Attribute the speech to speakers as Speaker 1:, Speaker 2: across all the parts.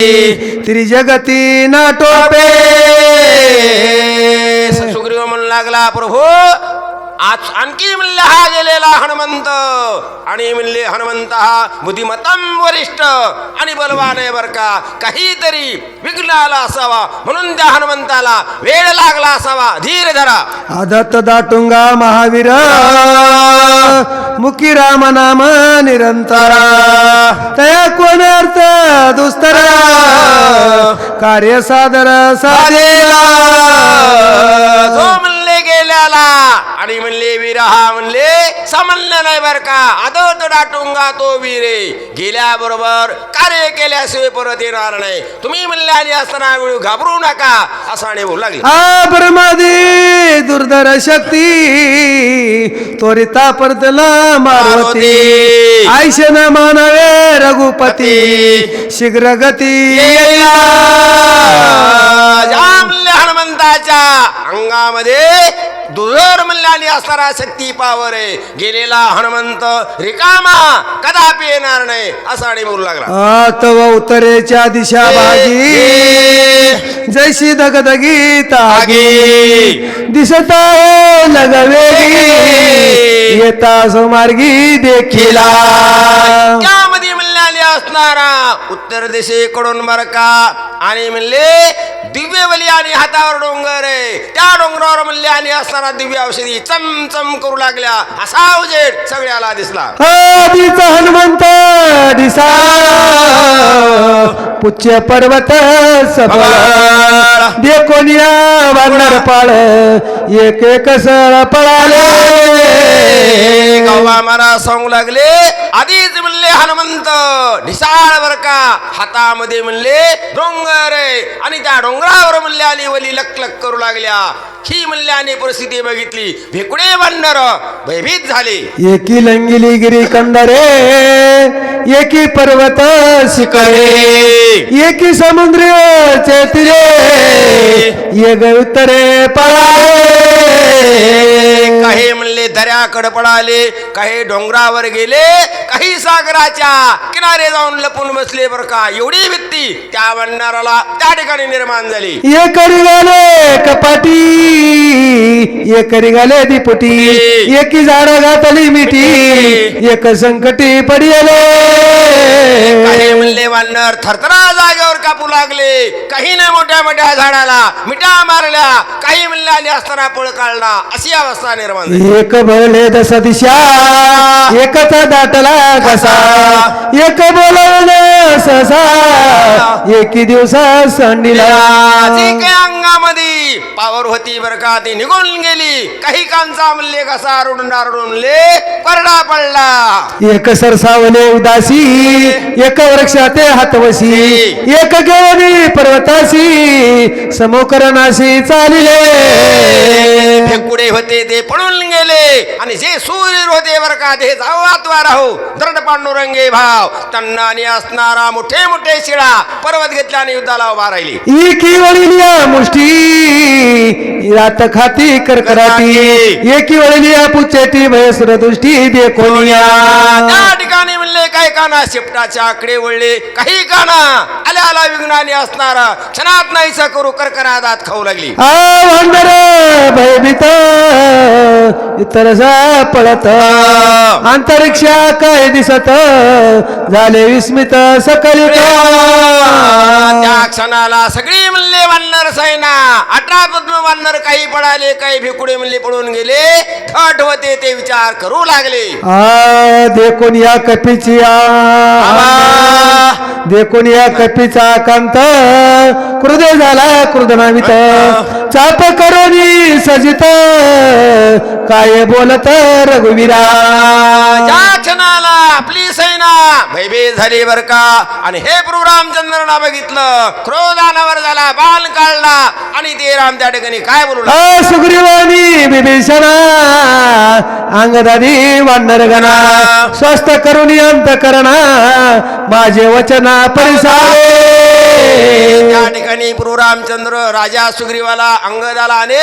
Speaker 1: त्रिजगती नाटोपे
Speaker 2: सुग्रीव म्हणू लागला प्रभू आज आणखी म्हणले हा गेलेला हनुमंत. आणि म्हणले हनुमंत हा बुद्धिमत्तम वरिष्ठ आणि बलवान आहे बर का. काहीतरी विघ्न आला असावा म्हणून त्या हनुमंताला वेळ लागला असावा. धीर धरा.
Speaker 1: आदत्त दाटुंगा महावीर. मुखी राम नाम निरंतर तया कोण अर्थ दुस्तर? कार्य सादर साधेला.
Speaker 2: गेल्याला आणि म्हणले वीर हा म्हणले समजलं नाही बर का? आदत डाटुंगा तो वीरे. गेल्याबरोबर कार्य केल्याशिवाय परत येणार नाही. तुम्ही म्हणले आणि असताना वेळ घाबरू नका. असं आणि बोलू लागले.
Speaker 1: आ ब्रह्मादी दुर्धर शक्ती त्वरिता परतला मारुती.
Speaker 2: मारुती.
Speaker 1: आयशन मानवे रघुपती. शीघ्र गती
Speaker 2: हनुमंताच्या अंगामध्ये दुधर म्हणल्याने असणारा शक्ती पावर आहे. गेलेला हनुमंत रिकामा कदापि येणार नाही असं आणि बोलू लागला.
Speaker 1: तव उत्तरेच्या दिशा भागी. जैशी दगदगी तागी. दिसत आहे लगवेगी येता सुमार्गी देखिला.
Speaker 2: त्यामध्ये म्हणले असणारा उत्तर दिशेकडून बर का आणि म्हणले दिव्य बली आणि हातावर डोंगर आहे. त्या डोंगरावर म्हणले आणि असणारा दिव्य औषधी चमचम करू लागल्या. असा उजेड सगळ्याला दिसला.
Speaker 1: आधीचा हनुमंत दिसा. पुच्य पर्वत सबळ. देखोनिया वानर पाळ. एक एक सळ पळाले.
Speaker 2: गव्हा मारा सांगू लागले आधीच हनुमंत ढिसाळ बर का हातामध्ये म्हणले डोंगर आहे. आणि त्या डोंगरावर म्हणले आणि वली लक लक करू लागल्या. ही म्हणले आणि परिस्थिती बघितली. भेकुडे बंडर भयभीत झाले.
Speaker 1: एकी लंगिली गिरी कंदरे एकी पर्वत शिखरे एकी समुद्र चेतिरे एक उत्तरे पळाले
Speaker 2: काही दर्याकडे पळाले काही डोंगरावर गेले काही सागराच्या किनारे जाऊन लपून बसले बर का? एवढी भीती त्या बंडाराला त्या ठिकाणी निर्माण झाली.
Speaker 1: एकरी गाले कपाटी एकरी गाले दिपुटी एकी झाड घातली मिठी एक संकटी पडिले
Speaker 2: काही म्हणले वानर थरथरा जागेवर कापू लागले. काही ना मोठ्या मोठ्या झाडाला मिठा मारल्या. काही म्हणले आणि असताना पळ काढला. अशी अवस्था निर्माण झाली.
Speaker 1: एक भरले दस दिशा एकच दाटला कसा? एक बोलवलं ससा एकी दिवसा संडीला.
Speaker 2: अंगामध्ये पावर होती बर का ती निघून गेली. काही कांचा म्हणले कसा रुडून रुडूनले परडा पडला
Speaker 1: एक सरसावले उदासी एक वृक्षाते हातवशी एक गेली पर्वताशी समोकरणाशी चालिले.
Speaker 2: फेकुडे होते ते पळून गेले. आणि जे सूर्य होते बर का ते जावात्वा राहू दरड पांडुरंगे भाव. त्यांना आणि असणारा मोठे मोठे शिळा. पर्वत घेतला आणि युद्धाला उभा राहिली.
Speaker 1: मुष्टी. रात खाती करकराटी एकी वळिलिया पुचेटी भयसुर दृष्टी देखोनिया
Speaker 2: त्या ठिकाणी म्हणले काही काना शेपटाच्या आकडे वळले काही काना आल्या आला विघ्नाने असणारा. क्षणात नाहीसा करू करकरा दात खाऊ लागली.
Speaker 1: भयभीत इतर पळत. अंतरिक्षा काय दिसत? झाले विस्मित सकलित
Speaker 2: त्या क्षणाला सगळी म्हणले वानर सैना अठरा पद्म वानर काही पळाले काही भिकुडे म्हणले पळून गेले. थट होते ते विचार करू लागले.
Speaker 1: आ देखून या कपीची 할지야. 아마. देखून या कपीचा कांत. हृदय झाला कृदनावित चाप करोनी सजित. काय बोलत रघुवीरा?
Speaker 2: त्या क्षणाला आपली सैना भयभीत झाली बर का? आणि हे प्रभू रामचंद्रना बघितलं. क्रोधानावर झाला बाण काढला. आणि ते राम त्या ठिकाणी काय बोलू
Speaker 1: सुग्रीवानी बिभीषणा अंगदानी वानर गणा स्वस्त करुणी अंत करणा माझे वचना aparecer.
Speaker 2: त्या ठिकाणी प्रभू रामचंद्र राजा सुग्रीवाला अंगदाला आणि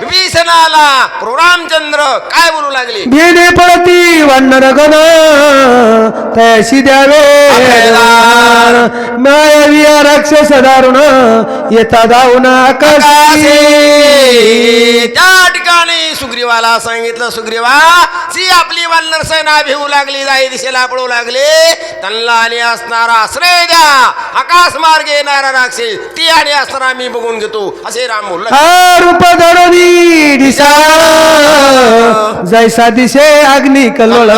Speaker 2: विभीषणाला प्रभू रामचंद्र काय बोलू लागले?
Speaker 1: घेणे पळती वानर गण तयाशी द्यावे. मायाविया राक्षस दारुण येता आकाशी.
Speaker 2: त्या ठिकाणी सुग्रीवाला सांगितलं सुग्रीवा जी आपली वानर सेना भिवू लागली जाई दिशेला पळू लागले त्यांना आणि असणारा आश्रय द्या. आकाश मार्गे येणारा ती आणि असणारा मी बघून घेतो. असे राम बोलला.
Speaker 1: रूप धरणी दिशा. जैसा दिशे अग्नी कल्लोळ.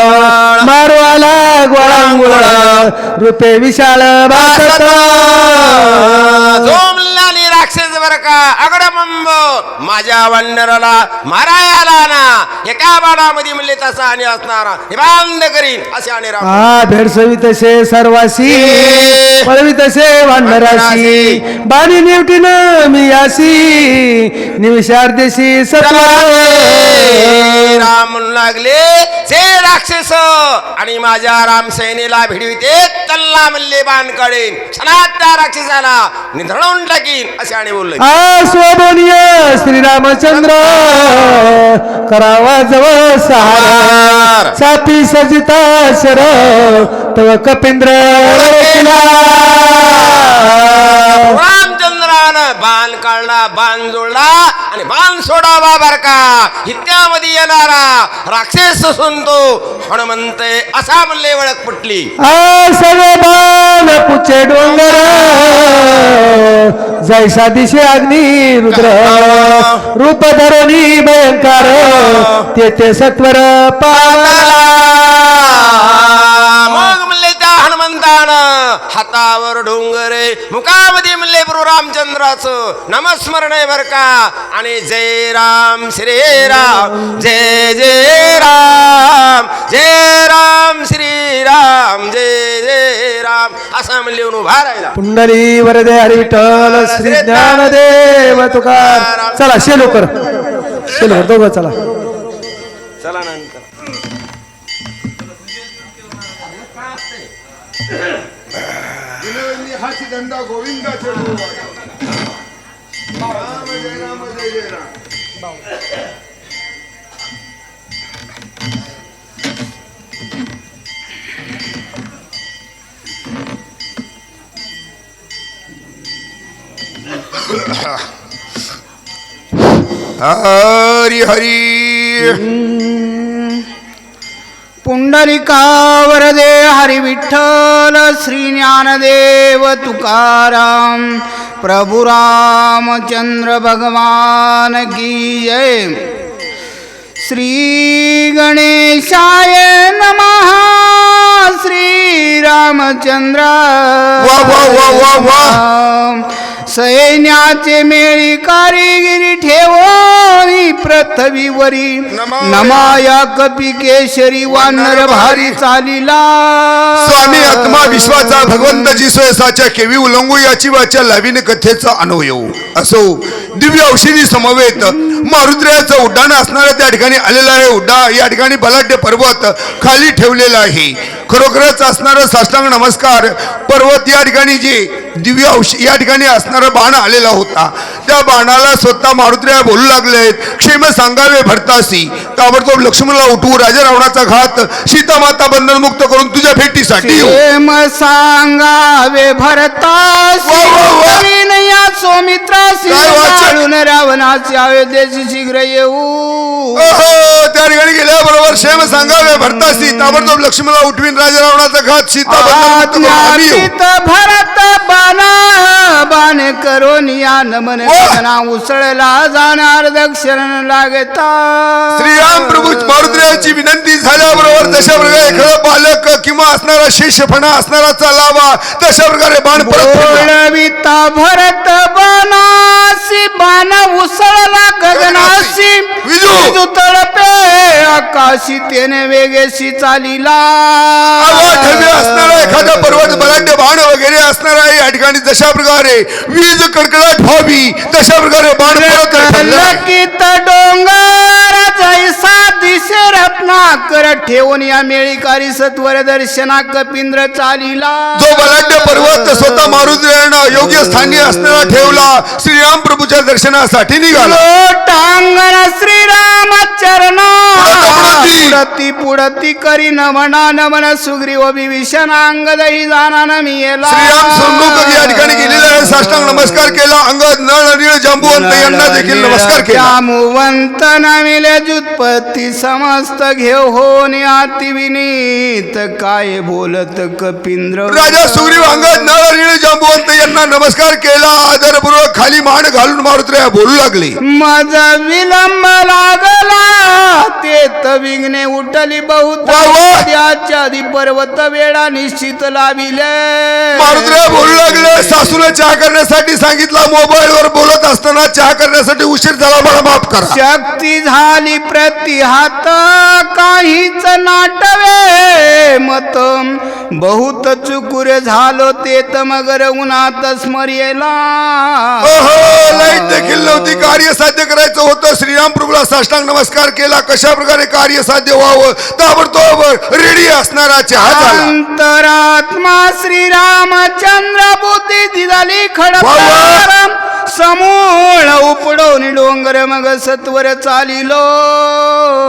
Speaker 1: मारू आला गोळांगुळ रूपे विशाल भासत
Speaker 2: जो म्हणला राक्षस बर का अगडमंब माझ्या वानराला माराय आला ना एका बाणामध्ये म्हणले तसा आणि असणारा. निबांध करीन असे आणि
Speaker 1: हा भेडसवी तसे सर्वासी. पळवी तसे वानराशी बाणी निवटीन मी यासी निमिषार्देशी सत्वा.
Speaker 2: राम लागले. जे राक्षस. आणि माझ्या राम सेनेला भिडविते. तल्ला म्हणले बाण काढेन क्षणात त्या राक्षसाला. निधळून टाकीन. असे आणि बोलले.
Speaker 1: स्वबोनीय श्रीरामचंद्र. करावा जवळ सहार. सापी सजिता शर तव कपिंद्र.
Speaker 2: बाण काढला बाण जोडला आणि बाण सोडावा बर का. हित्यामध्ये येणारा राक्षस असून तो हनुमंत असा म्हणले ओळख पटली.
Speaker 1: आ सगळे बाण पुचे डोंगर. जैसा दिशे अग्नी रुद्र. रूप धरणी भयंकर. तेथे सत्वर पाला
Speaker 2: डोंगरे मुखामध्ये म्हणले प्रभू रामचंद्राचं नमस्मरण आहे बर का आणि जय राम श्री राम जय जय राम जय राम श्री राम जय जय राम असं म्हणले उभा राहिला
Speaker 1: पुंडली वरदे हरी विठ्ठल श्री ज्ञानदेव तुकार चला शेलो कर शेलो कर दोघं चला
Speaker 2: चला नंतर
Speaker 3: हाची दंडा गोविंदा चढू राम जय राम जय जय राम हरी हरी
Speaker 4: पुंडलिकावर दे हरी विठ्ठल श्री ज्ञानदेव तुकाराम प्रभु रामचंद्र भगवान की जय। श्री गणेशाय नमः। श्री रामचंद्र
Speaker 3: वा, वा, वा, वा, वा.
Speaker 4: सैन्याचे मेळी कारिगिरी ठेवोनी पृथ्वीवरी.
Speaker 3: नमा-
Speaker 4: नमाया कपी केशरी वानर भारी चालिला.
Speaker 3: स्वामी आत्मा विश्वाचा भगवंताची स्वयसाच्या केवी उलंगू याची वाच्या लावीन कथेचा अनुभव असो दिव्य औषधी समवेत मारुद्र्याचं उड्डाण असणाऱ्या त्या ठिकाणी आलेला आहे. उड्डा या ठिकाणी बलाढ्य पर्वत खाली ठेवलेला आहे. खरोखरच असणारं साष्टांग नमस्कार. पर्वत या ठिकाणी जे दिव्य औष या ठिकाणी असणारा बाण आलेला होता. त्या बाणाला स्वतः मारुद्र्या बोलू लागलेत क्षेम सांगावे भरतासी. ताबडतोब लक्ष्मणला उठवू राजा रावणाचा घात सीतामाता बंधनमुक्त करून तुझ्या भेटीसाठी
Speaker 4: प्रेम सांगावे भरतासी. सौमित्रासी. रावणाची अयोध्येची शीघ्र येऊ.
Speaker 3: त्या ठिकाणी गेल्याबरोबर क्षेम सांगावे भरतासी ताबडतोब लक्ष्मणला उठवीन राजा रावणाचा घात सीता
Speaker 4: आज्ञापित भरत बाणा बाण करून या नमन. गगना उसळला जाणार दक्षिण लागता
Speaker 3: श्रीराम प्रभू मारुद्र्याची विनंती झाल्याबरोबर तशा प्रकारे एखादा बालक किंवा असणारा शेषफणा असणारा चालावा तशा प्रकारे बाण परत.
Speaker 4: बोलविता भरत बाणासी बाण उसळला गगनाशी
Speaker 3: विजू.
Speaker 4: विजू तळपे आकाशी तेने वेगेशी चालिला.
Speaker 3: असणारा एखादा पर्वत बलाढ्य बाण वगैरे असणारा आहे या ठिकाणी जशा प्रकारे वीज कडकडाट व्हावी तशा प्रकारे बाण.
Speaker 4: लकित डोंगर जैसा दिसे रत्नाकर ठेवून या मेळीकारी सत्वर दर्शना कपिंद्र चालिला.
Speaker 3: जो बलाढ्य पर्वत स्वतः मारुद्र्यानं योग्य स्थानी असणारा ठेवला श्रीराम प्रभूच्या दर्शनासाठी निघाला.
Speaker 4: लोटांगण श्रीराम चरणा
Speaker 3: पुढती.
Speaker 4: पुढती करी नमना नमन सुग्रीव विभीषण अंगदही जाना नमियला
Speaker 3: श्रीराम संमुख या ठिकाणी गेलेले नमस्कार केला. अंगद नळ नीळ जांबुवंत यांना देखील नमस्कार केला.
Speaker 4: जामुवंत नविले जुत्पत्ती समस्त घेऊ अति विनीत. काय बोलत कपिंद्र?
Speaker 3: राजा सुग्रीव अंगद नळ नीळ जांबुवंत यांना नमस्कार केला आदरपूर्वक खाली मान घालून मारुत्र्या बोलू लागले.
Speaker 4: मज विलंब लागला ते विघ्ने उठली बहुत
Speaker 3: वा वा.
Speaker 4: त्याच्या आधी पर्वत वेळा निश्चित लाविले.
Speaker 3: मारुत्र्या बोलू लागले सासूला चहा करण्यासाठी सांगितला मोबाईल वर बोलत असताना चहा करण्यासाठी उशीर झाला मला माफ करा.
Speaker 4: शक्ती झाली प्रतिहात काहीच नाटवे मत बहुत चुकुरे झालो ते त मगर उन्हात स्मरेला
Speaker 3: ओहो लाइट देखील नव्हती कार्य साध्य करायचं होतं. श्रीराम प्रभूला साष्टांग नमस्कार केला. कशा प्रकारे कार्य साध्य व्हावं? ताबडतोब रेडी असणारा चहा
Speaker 4: अंतरात्मा श्रीरामचंद्र बुद्धी दिदाली खडकार समूळ उपडवून डोंगर मग सत्वर चालिलो.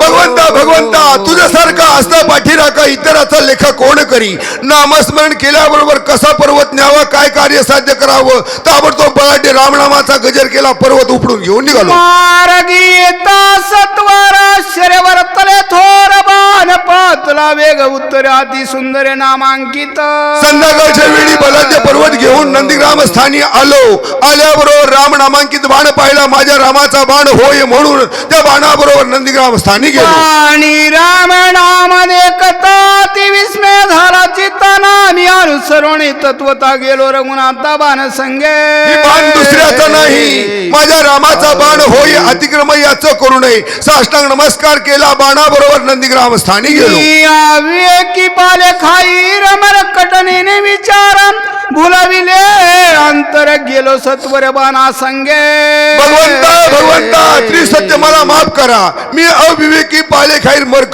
Speaker 3: भगवंता भगवंता तुझ्यासारखा असता पाठीराखा इतराचा लेखा कोण करी? नामस्मरण केल्याबरोबर कसा पर्वत न्यावा काय कार्य साध्य करावं? ताबडतोब बळाटे रामनामाचा गजर केला पर्वत उपडून घेऊन निघालो.
Speaker 4: मार्गी येता सत्वर शरीवर तले थोर पातला वेग उत्तर अति सुंदर नामांकित.
Speaker 3: संध्याकाळच्या वेळी बलाढ्य पर्वत घेऊन नंदीग्राम स्थानी आलो. आल्याबरोबर राम नामांकित बाण पाहिला. माझ्या रामाचा बाण होय म्हणून त्या बाणाबरोबर नंदीग्राम स्थानी गेलो.
Speaker 4: आणि राम नाम ती विस्मय झाला चित्ताना. मी अनुसरण तत्वता गेलो रघुनाथा बाण संगे
Speaker 3: ही बाण दुसऱ्याचा नाही. माझ्या रामाचा बाण होय अतिक्रम याचं करू नये. साष्टांग नमस्कार केला बाणाबरोबर नंदीग्राम स्थानी गेलो
Speaker 4: पाले खाई रमर कटनीने विचार. भुलविले अंतर गेलो सत्वर बाणा संगे.
Speaker 3: भगवंता भगवंता त्रिसत्य मला माफ करा. मी अविवेकी पाले खाईर मर